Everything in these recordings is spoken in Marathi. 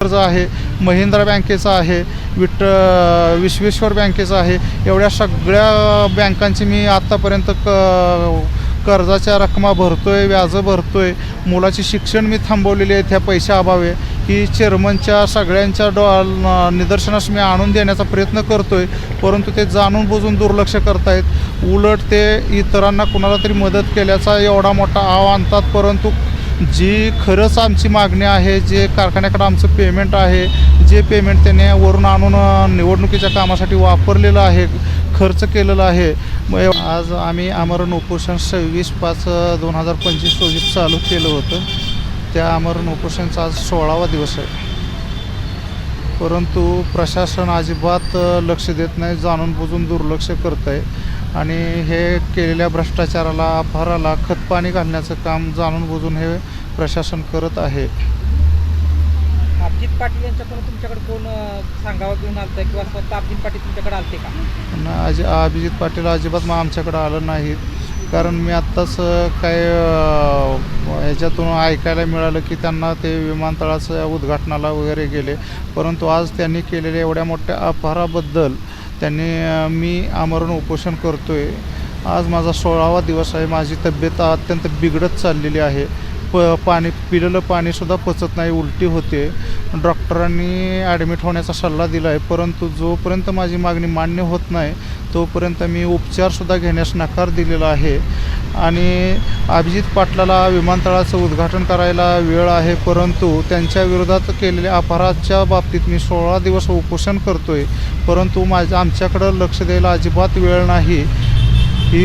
कर्ज आहे महिंद्रा बँकेचं आहे विट विश्वेश्वर बँकेचं आहे एवढ्या सगळ्या बँकांची मी आत्तापर्यंत क कर्जाच्या रकमा व्याज व्याजं आहे मुलाची शिक्षण मी थांबवलेली आहे त्या पैशाअभावे ही चेअरमनच्या सगळ्यांच्या डॉ निदर्शनास मी आणून देण्याचा प्रयत्न करतो आहे परंतु ते जाणून बुजून दुर्लक्ष करतायत. उलट ते इतरांना कुणाला तरी मदत केल्याचा एवढा मोठा आव आणतात परंतु जी खरंच आमची मागणी आहे जे कारखान्याकडं आमचं पेमेंट आहे जे पेमेंट त्याने वरून आणून निवडणुकीच्या कामासाठी वापरलेलं आहे खर्च केलेला आहे मग आज आम्ही आमरण उपोषण सव्वीस पाच दोन हजार पंचवीस रोजी चालू केलं होतं. त्या आमरण उपोषणचा आज सोळावा दिवस आहे. परंतु प्रशासन अजिबात लक्ष देत नाही जाणून बुजून दुर्लक्ष करत आहे आणि हे केलेल्या भ्रष्टाचाराला अपहाराला खतपाणी घालण्याचं काम जाणून बुजून हे प्रशासन करत आहे. अभिजित पाटील यांच्याकडून तुमच्याकडे कोण सांगावं घेऊन आलतं किंवा स्वतः अभिजित पाटील तुमच्याकडे आलते का? पण अजि अभिजित पाटील अजिबात मग आमच्याकडं आलं नाहीत. कारण मी आत्ताच काय ह्याच्यातून ऐकायला मिळालं की त्यांना ते विमानतळाच्या उद्घाटनाला वगैरे गेले. परंतु आज त्यांनी केलेल्या एवढ्या मोठ्या अपहाराबद्दल त्यांनी मी आमरण उपोषण करतो आहे आज माझा सोळावा दिवस आहे. माझी तब्येत अत्यंत बिघडत चाललेली आहे. प पाणी पिलेलं पाणीसुद्धा पचत नाही उलटी होते. डॉक्टरांनी ॲडमिट होण्याचा सल्ला दिला आहे परंतु जोपर्यंत माझी मागणी मान्य होत नाही तोपर्यंत मी उपचारसुद्धा घेण्यास नकार दिलेला आहे. आणि अभिजित पाटलाला विमानतळाचं उद्घाटन करायला वेळ आहे परंतु त्यांच्या विरोधात केलेल्या अपराधाच्या बाबतीत मी सोळा दिवस उपोषण करतो आहे परंतु माझ्या आमच्याकडं लक्ष द्यायला अजिबात वेळ नाही. ही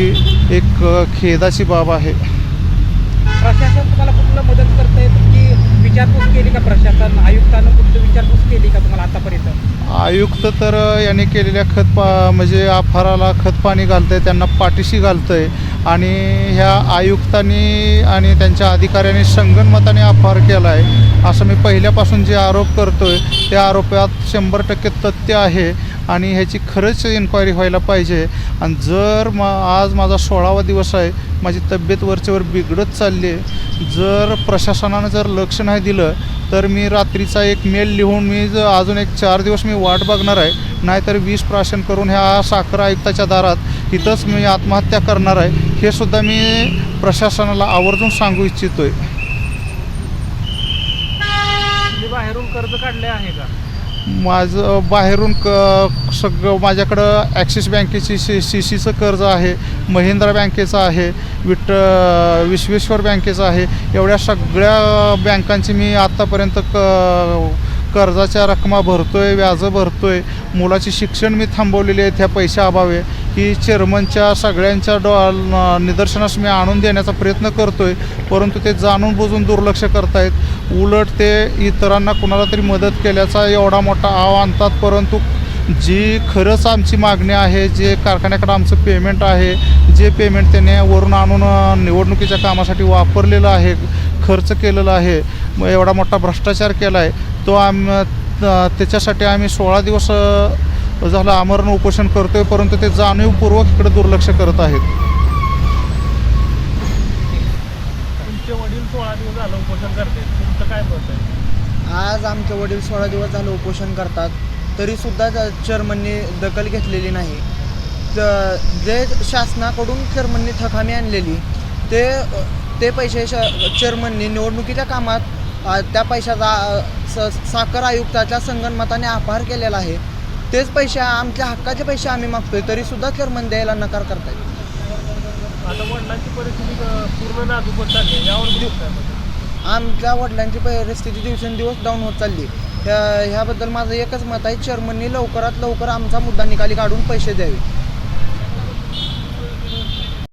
एक खेदाची बाब आहे प्रशासन तुम्हाला कुठलं मदत करतंय तुमची विचारपूस केली का प्रशासन? आयुक्तानं कुठलं विचारपूस केली का तुम्हाला आतापर्यंत? आयुक्त तर यांनी केलेल्या खत पा म्हणजे आफाराला खत पाणी घालतं आहे त्यांना पाठीशी घालतं आहे आणि ह्या आयुक्तांनी आणि त्यांच्या अधिकाऱ्यांनी संगनमताने अपहार केला आहे असं मी पहिल्यापासून जे आरोप करतो आहे त्या आरोपात शंभर टक्के तथ्य आहे. आणि ह्याची खरंच इन्क्वायरी व्हायला पाहिजे. आणि जर म आज माझा सोळावा दिवस आहे माझी तब्येत वरचेवर बिघडत चालली आहे जर प्रशासनानं जर लक्ष नाही दिलं तर मी रात्रीचा एक मेल लिहून मी ज अजून एक चार दिवस मी वाट बघणार आहे. नाहीतर विष प्राशन करून ह्या साखर आयुक्ताच्या दारात इथंच मी आत्महत्या करणार आहे. हे सुद्धा मी प्रशासनाला आवर्जून सांगू इच्छितो आहे बाहेरून कर्ज काढले आहे का? माझं बाहेरून क सगळं माझ्याकडं ॲक्सिस बँकेची सी सी सीचं कर्ज आहे महिंद्रा बँकेचं आहे विट विश्वेश्वर बँकेचं आहे एवढ्या सगळ्या बँकांची मी आत्तापर्यंत क कर्जाच्या रकमा भरतोय व्याजं आहे मुलाची शिक्षण मी थांबवलेली आहे त्या पैशाअभावे. ही चेअरमनच्या सगळ्यांच्या डो निदर्शनास मी आणून देण्याचा प्रयत्न करतोय परंतु ते जाणून बुजून दुर्लक्ष करतायत. उलट ते इतरांना कुणाला तरी मदत केल्याचा एवढा मोठा आव आणतात परंतु जी खरंच आमची मागणी आहे जे कारखान्याकडं आमचं पेमेंट आहे जे पेमेंट त्याने वरून आणून निवडणुकीच्या कामासाठी वापरलेलं आहे खर्च केलेला आहे मग एवढा मोठा भ्रष्टाचार केला आहे तो आम त्याच्यासाठी आम्ही सोळा दिवस झालं आमरण उपोषण करतोय परंतु ते जाणीवपूर्वक इकडे दुर्लक्ष करत आहेत. तुमचे वडील सोळा दिवस झालं उपोषण करते तुमचं काय मत आहे? आज आमचे वडील सोळा दिवस झालं उपोषण करतात. तरीसुद्धा चेअरमनने दखल घेतलेली नाही. त- जे शासनाकडून चेअरमनने थकामी आणलेली ते ते पैसे श चेअरमनने निवडणुकीच्या कामात त्या पैशाचा स साखर आयुक्ताच्या संगनमताने अपहार केलेला आहे. तेच पैसे आमच्या हक्काचे पैसे आम्ही मागतोय तरीसुद्धा चेअरमन द्यायला नकार करतायत आता वडिलांची परिस्थिती अं, पूर्ण नाजूक होत चालली आहे. यावर तुम्ही काय म्हणता? आमच्या वडिलांची परिस्थिती दिवसेंदिवस डाऊन होत चालली ह्या ह्याबद्दल माझं एकच मत आहे चेअरमननी लवकरात लवकर आमचा मुद्दा निकाली काढून पैसे द्यावे